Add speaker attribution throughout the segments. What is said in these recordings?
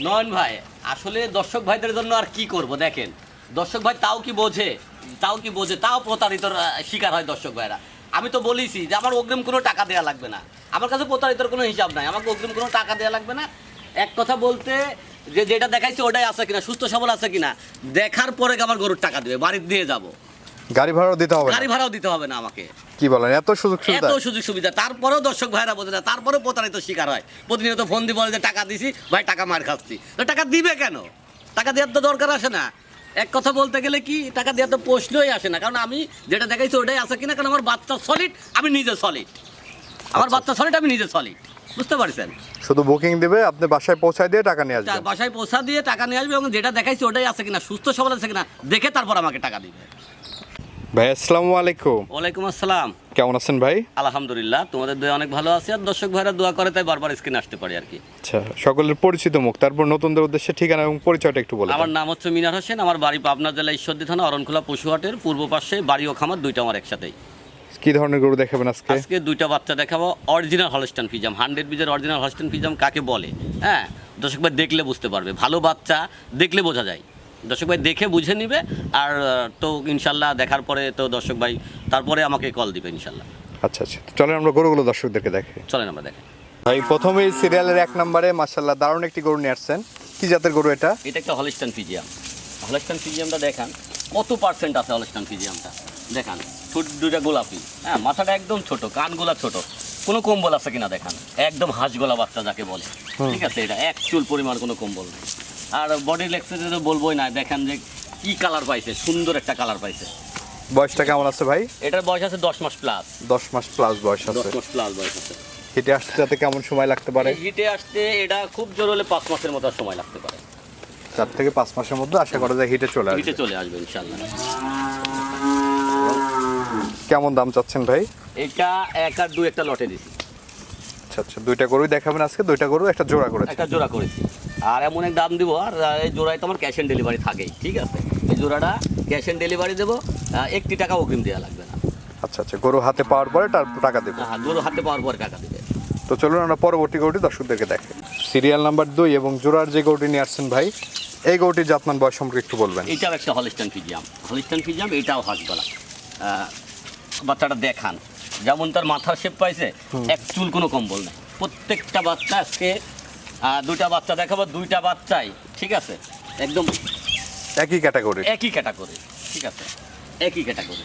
Speaker 1: নয়ন ভাই আসলে দর্শক ভাইদের জন্য আর কি করব দেখেন। দর্শক ভাই তাও কি বোঝে? তাও কি বোঝে? তাও প্রতারিতর আহ, শিকার হয় দর্শক ভাইরা। আমি তো বলেছি যে আমার অগ্রিম কোনো টাকা দেওয়া লাগবে না। আমার কাছে প্রতারিতর কোনো হিসাব নাই। আমাকে অগ্রিম কোনো টাকা দেওয়া লাগবে না। এক কথা বলতে যে যেটা দেখাইছে ওটাই আছে কিনা সুস্থ সবল আছে কিনা দেখার পরে আমার গরুর টাকা দেবে বাড়িতে দিয়ে যাব।
Speaker 2: গাড়ি ভাড়াও দিতে হবে
Speaker 1: গাড়ি ভাড়াও দিতে হবে না আমাকে।
Speaker 2: কি বলেন? এত সুযোগ সুবিধা?
Speaker 1: এত সুযোগ সুবিধা। তারপরেও দর্শক ভাইরা বোঝে না তারপরেও প্রতারিত শিকার হয়। প্রতিনিয়ত ফোন দিয়ে বলে যে টাকা দিছি ভাই টাকা মার খাচ্ছি। টাকা দিবে কেন? টাকা দেওয়ার তো দরকার আসে না। এক কথা বলতে গেলে কি টাকা দেওয়ার তো প্রশ্নই আসে না। কারণ আমি যেটা দেখাইছি ওটাই আছে কিনা কারণ আমার বাচ্চা সলিড আমি নিজে সলিড আমার বাচ্চা সলিড আমি নিজে সলিড বুঝতে পারছেন?
Speaker 2: শুধু বুকিং দিবে আপনি বাসায় পৌঁছায় দিয়ে টাকা নিয়ে আসবে
Speaker 1: বাসায় পৌঁছা দিয়ে টাকা নিয়ে আসবে এবং যেটা দেখাইছি ওটাই আছে কিনা সুস্থ সবল আছে কিনা দেখে তারপর আমাকে টাকা দিবে।
Speaker 2: ভাই আসসালামু আলাইকুম।
Speaker 1: ওয়ালাইকুম আসসালাম।
Speaker 2: কেমন আছেন ভাই?
Speaker 1: আলহামদুলিল্লাহ তোমাদের দোয়া অনেক ভালো আছে আর দর্শক ভাইরা দোয়া করে তাই বারবার স্ক্রিনে আসতে পারি আর কি।
Speaker 2: আচ্ছা সকলের পরিচিত মুখ তারপর নতুনদের উদ্দেশ্যে ঠিকানা এবং পরিচয়টা একটু বলে
Speaker 1: আমার নাম হচ্ছে মিনার হোসেন আমার বাড়ি পাবনা জেলা ঈশ্বরদী থানা অরণখোলা পশুহাটের পূর্ব পাশে বাড়ি ও খামার দুইটা আমার একসাথেই।
Speaker 2: কি ধরনের গরু দেখাবেন আজকে?
Speaker 1: আজকে দুইটা বাচ্চা দেখাবো অরিজিনাল হলস্টান ফিজাম হান্ড্রেড বিজের অরিজিনাল হলস্টান ফিজাম কাকে বলে? হ্যাঁ দর্শক ভাই দেখলে বুঝতে পারবে ভালো বাচ্চা দেখলে বোঝা যায়। দর্শক ভাই দেখে বুঝে নিবে আর তো ইনশাল্লাহ দেখার পরে তো দর্শক ভাই তারপরে আমাকে কল দিবে ইনশাল্লাহ।
Speaker 2: আচ্ছা আচ্ছা। চলেন আমরা গরুগুলো দর্শকদেরকে দেখে
Speaker 1: চলেন আমরা দেখেন
Speaker 2: ভাই প্রথমেই সিরিয়ালের এক নম্বরে মাশাল্লাহ দারুণ একটি গরু নিয়ে আসছেন। কি জাতের গরু এটা?
Speaker 1: এটা একটা হলস্টান ফিজিয়াম হলস্টান ফিজিয়ামটা দেখান কত পার্সেন্ট আছে হলস্টান ফিজিয়ামটা দেখান ঠোঁট দুটা গোলাপি। হ্যাঁ মাথাটা একদম ছোট কানগুলা ছোট। কোনো কম্বল আছে কিনা দেখান? একদম হাঁস গলা বাচ্চা যাকে বলে। ঠিক আছে এটা এক চুল পরিমাণ কোনো কম্বল নেই। আর বডি লেক্সে তো বলবোই না দেখেন যে কি কালার পাইছে সুন্দর একটা কালার পাইছে।
Speaker 2: বয়সটা কেমন আছে ভাই?
Speaker 1: এটার বয়স আছে দশ মাস প্লাস
Speaker 2: দশ মাস প্লাস বয়স
Speaker 1: দশ
Speaker 2: আছে
Speaker 1: মাস প্লাস বয়স আছে।
Speaker 2: হেঁটে আসতে যাতে কেমন সময় লাগতে পারে?
Speaker 1: হিটে আসতে এটা খুব জোর হলে পাঁচ মাসের মতো সময় লাগতে পারে।
Speaker 2: চার থেকে পাঁচ মাসের মধ্যে আশা করা যায় হিটে চলে আসবে।
Speaker 1: হিটে চলে আসবে ইনশাল্লাহ
Speaker 2: কেমন দাম চাচ্ছেন ভাই?
Speaker 1: এটা এক আর দুই একটা লটে দিছি।
Speaker 2: আচ্ছা আচ্ছা দুইটা গরুই দেখাবেন আজকে দুইটা গরু একটা জোড়া করেছে।
Speaker 1: একটা জোড়া করেছি। আর এমন এক দাম দিব আর এই জোড়ায় তো আমার ক্যাশ অন ডেলিভারি থাকেই ঠিক আছে? এই জোড়াটা ক্যাশ অন ডেলিভারি দেবো একটি টাকা অগ্রিম দেওয়া লাগবে না।
Speaker 2: আচ্ছা আচ্ছা গরু হাতে পাওয়ার পরে তার টাকা দেবে।
Speaker 1: হ্যাঁ গরু হাতে পাওয়ার পরে টাকা দেবে।
Speaker 2: তো চলুন আমরা পরবর্তী গরুটি দর্শকদেরকে দেখে। সিরিয়াল নাম্বার দুই এবং জোড়ার যে গরুটি নিয়ে আসছেন ভাই এই গরুটির জাতমান বয়স সম্পর্কে একটু বলবেন।
Speaker 1: এইটাও একটা হলিস্টান ফিজিয়াম হলিস্টান ফিজিয়াম এটাও আহ, বাচ্চাটা দেখান। যেমন তার মাথার শেপ পাইছে এক চুল কোনো কম্বল নেই। প্রত্যেকটা বাচ্চা আজকে আহ, দুইটা বাচ্চা দেখাবো দুইটা বাচ্চাই ঠিক আছে? একদম
Speaker 2: একই ক্যাটাগরি।
Speaker 1: একই ক্যাটাগরি ঠিক আছে? একই ক্যাটাগরি।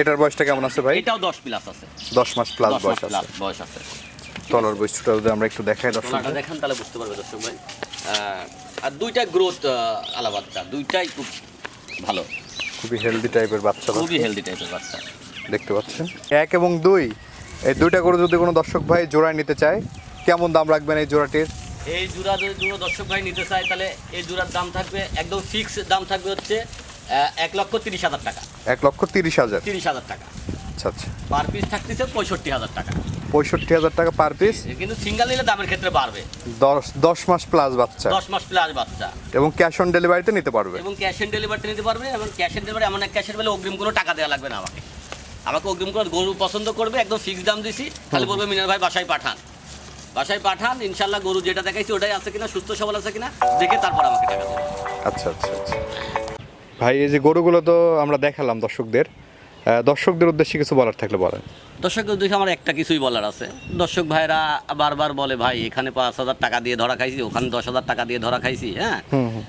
Speaker 2: এটার বয়সটা কেমন আছে ভাই?
Speaker 1: এটাও দশ প্লাস আছে।
Speaker 2: দশ মাস প্লাস বয়স আছে।
Speaker 1: বয়স আছে।
Speaker 2: তলার বৈশিষ্ট্যটা যদি আমরা একটু দেখাই দর্শক
Speaker 1: ওনাটা দেখান তাহলে বুঝতে পারবে দর্শক ভাই। আর দুইটা গ্রোথ আলা বাচ্চা দুইটাই খুব ভালো।
Speaker 2: খুবই হেলদি টাইপের বাচ্চা
Speaker 1: খুবই হেলদি টাইপের বাচ্চা।
Speaker 2: দেখতে পাচ্ছেন? এক এবং দুই। এই দুইটা গরু যদি কোনো দর্শক ভাই জোড়ায় নিতে চায় কেমন দাম রাখবেন এই জোড়াটির?
Speaker 1: এই জোড়া যদি কোনো দর্শক ভাই নিতে চায় তাহলে এই জোড়ার দাম থাকবে একদম ফিক্স দাম থাকবে হচ্ছে এক লক্ষ তিরিশ হাজার টাকা।
Speaker 2: এক লক্ষ তিরিশ হাজার?
Speaker 1: তিরিশ হাজার টাকা।
Speaker 2: আচ্ছা আচ্ছা।
Speaker 1: পার পিস থাকতেছে পঁয়ষট্টি হাজার টাকা।
Speaker 2: পঁয়ষট্টি হাজার টাকা পার পিস
Speaker 1: কিন্তু সিঙ্গেল নিলে দামের ক্ষেত্রে বাড়বে।
Speaker 2: দশ দশ মাস প্লাস বাচ্চা।
Speaker 1: দশ মাস প্লাস বাচ্চা।
Speaker 2: এবং ক্যাশ অন ডেলিভারিতে নিতে পারবে?
Speaker 1: এবং ক্যাশ অন ডেলিভারিতে নিতে পারবে এবং ক্যাশ অন ডেলিভারি এমন এক ক্যাশের বেলে অগ্রিম কোনো টাকা দেওয়া লাগবে না আমাকে। আমাকে অগ্রিম করে গরু পছন্দ করবে একদম ফিক্স দাম দিছি খালি বলবে মিনার ভাই বাসায় পাঠান। বাসায় পাঠান ইনশাল্লাহ গরু যেটা দেখাইছি ওটাই আছে কিনা সুস্থ সবল আছে কিনা দেখে তারপর আমাকে টাকা দেবে
Speaker 2: আচ্ছা আচ্ছা আচ্ছা। ভাই এই যে গরুগুলো তো আমরা দেখালাম দর্শকদের দর্শকদের উদ্দেশ্যে কিছু বলার থাকলে বলেন।
Speaker 1: দর্শকদের দেখে আমার একটা কিছুই বলার আছে। দর্শক ভাইরা বারবার বলে ভাই এখানে পাঁচ হাজার টাকা দিয়ে ধরা খাইছি ওখানে দশ হাজার টাকা দিয়ে ধরা খাইছি হ্যাঁ?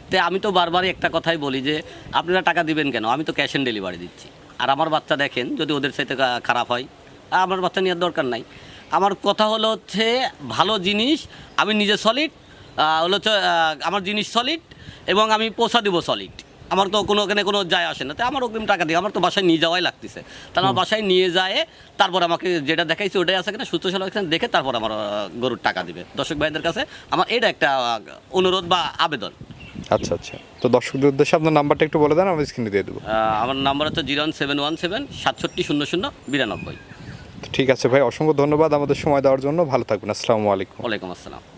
Speaker 1: তো আমি তো বারবারই একটা কথাই বলি যে আপনারা টাকা দিবেন কেন? আমি তো ক্যাশ অন ডেলিভারি দিচ্ছি। আর আমার বাচ্চা দেখেন যদি ওদের সাথে খারাপ হয় আমার বাচ্চা নেওয়ার দরকার নাই। আমার কথা হলো হচ্ছে ভালো জিনিস আমি নিজে সলিড হলো হচ্ছে, আমার জিনিস সলিড এবং আমি পৌঁছা দিব সলিড আমার তো কোনো ওখানে কোনো যায় আসে না। তাই আমার অগ্রিম টাকা দিয়ে আমার তো বাসায় নিয়ে যাওয়াই লাগতেছে। তাহলে আমার বাসায় নিয়ে যায় তারপর আমাকে যেটা দেখাইছে ওটাই আছে কিনা সুস্থ আছে দেখে তারপর আমার গরুর টাকা দিবে। দর্শক ভাইদের কাছে আমার এটা একটা অনুরোধ বা আবেদন।
Speaker 2: আচ্ছা আচ্ছা। তো দর্শকদের উদ্দেশ্যে আপনার নাম্বারটা একটু বলে দেন আমি স্ক্রিনে দিয়ে দেবো।
Speaker 1: আমার নাম্বার হচ্ছে zero one seven one seven সাতষট্টি শূন্য শূন্য বিরানব্বই।
Speaker 2: ঠিক আছে ভাই, অসংখ্য ধন্যবাদ আমাদের সময় দেওয়ার জন্য। ভালো থাকবেন, আসসালামু আলাইকুম।
Speaker 1: ওয়ালাইকুম আসসালাম।